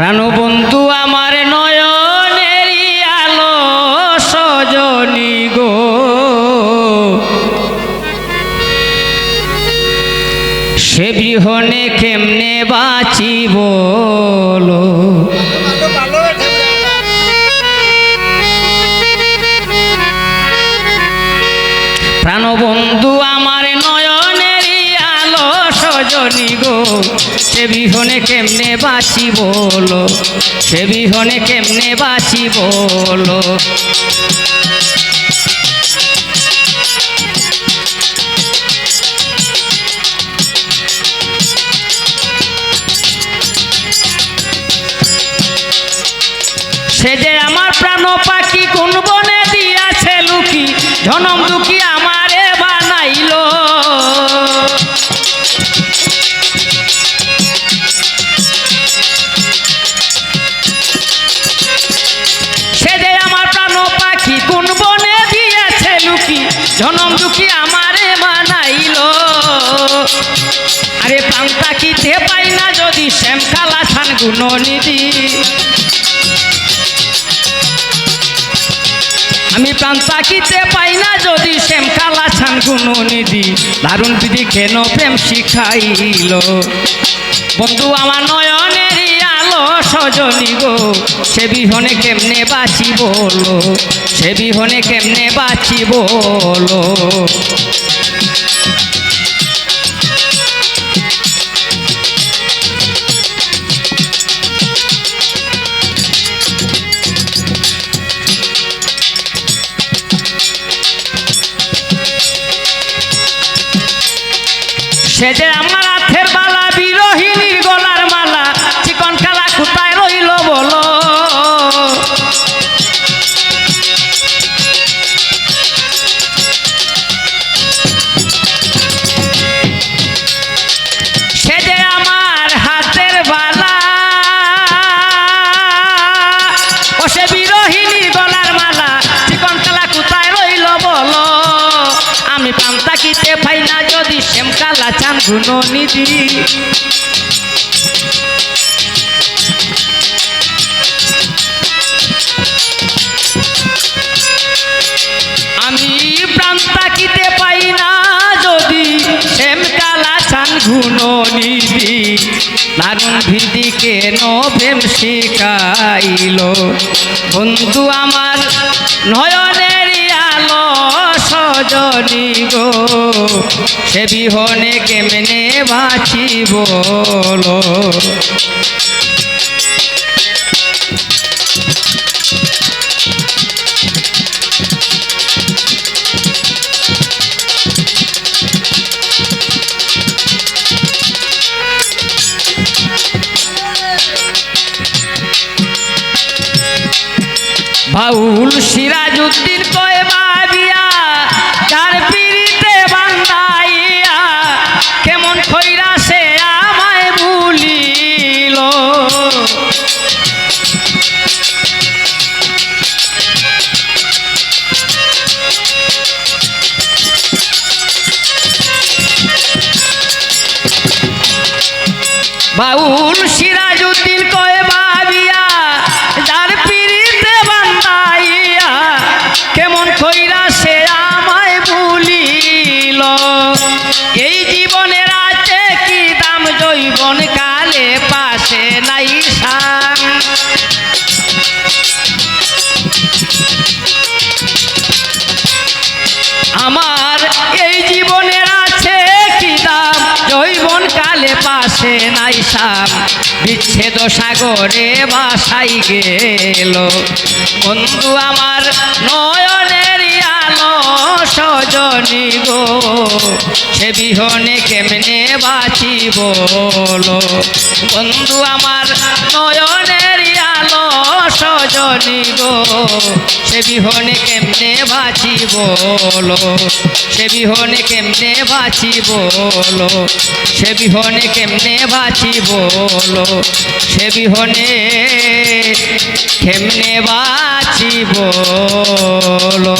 প্রাণবন্ধু আমার নয়নের আলো সজনী গো। সে বিহনে কেমনে বাঁচি সে বিহনে কেমনে বাঁচি বলো? সে বিহনে কেমনে বাঁচি বলো? সে যে আমার প্রাণ পাখি কোন বনে দিয়াছে লুকি? জনম দুঃখী আমারে জনম দুঃখী আমারে বানাইলো। আরে প্রাণ পাখিতে পাই না যদি শ্যামকালা ছান গুণনিধি আমি প্রাণ তাকিতে পাই না যদি শ্যাম ছান গুনো নিধি দারুণ বিধি কেন প্রেম শিখাইল। বন্ধু আমার নয়নের আলো সজনী গো, সে বিহনে কেমনে বাঁচি বলো? সে বিহনে কেমনে বাঁচি বলো? সে যে আমার কালা চান গুণ নিধি। আমি প্রাণ তাকিতে পাই না যদি শ্যাম কালা চান গুণ নিধি। দারুণ ভিদি কেন প্রেম শিখাইল? বন্ধু আমার নয়নের আলো সজনী গো সে বিহনে কেমনে বাঁচি বলো? বাউল সিরাজউদ্দিন কয় বাবিয়া বাউল সিরাজউদ্দিন কয় বাবিয়া যার পিড়িতে বান্ধাইয়া, কেমন কইরা সে আমায় ভুলিল। এই জীবনের আছে কি দাম জৈবন কালে পাশে নাই আমার এই জীবনের পাশে নাই সাম বিচ্ছেদ সাগরে বাসাই গেল। বন্ধু আমার নয়নের আলো সজনী গো, সে বিহনে কেমনে বাঁচি বলো? বন্ধু আমার নয়নের আলো সজনী গো, সে বিহনে কেমনে বাঁচি বলো? সে বিহনে কেমনে বাঁচি বলো? সে বিহনে কেমনে বাঁচি বলো? সে বিহনে কেমনে বাঁচি বলো?